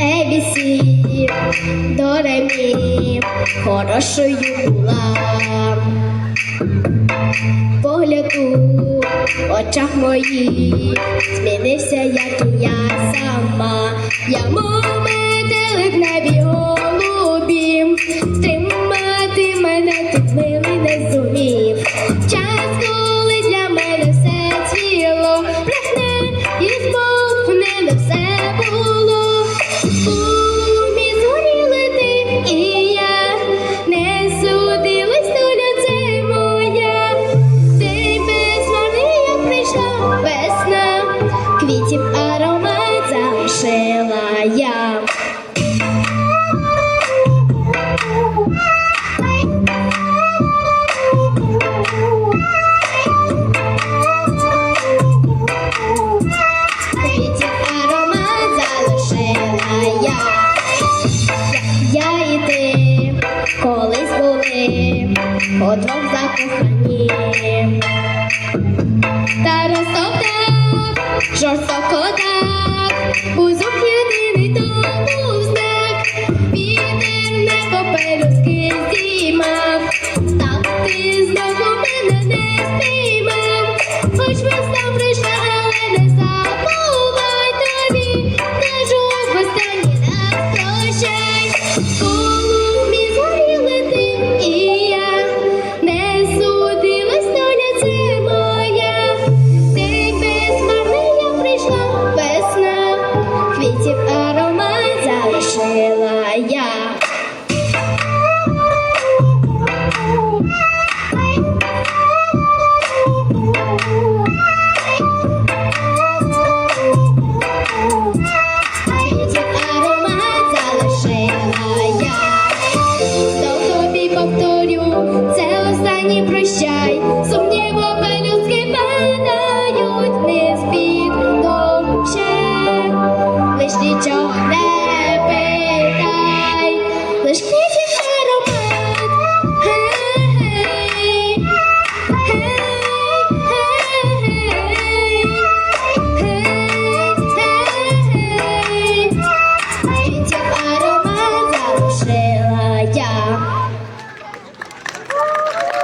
Ебісі, до ремі, хорошою була. Погляд у очах моїх змінився, як і я сама. Я мов метелик в небі ти колись були удвох закохані. Та розтоптав жорстоко так, бузок єдиний тому знак, вітер не попелюски здіймав, так ти знову мене не спіймав, хоч весна прийшла, але не забувай тобі, кажу в останній раз прощай, квітів аромат залишила я. Квітів аромат залишила я. То тобі це останній прощай.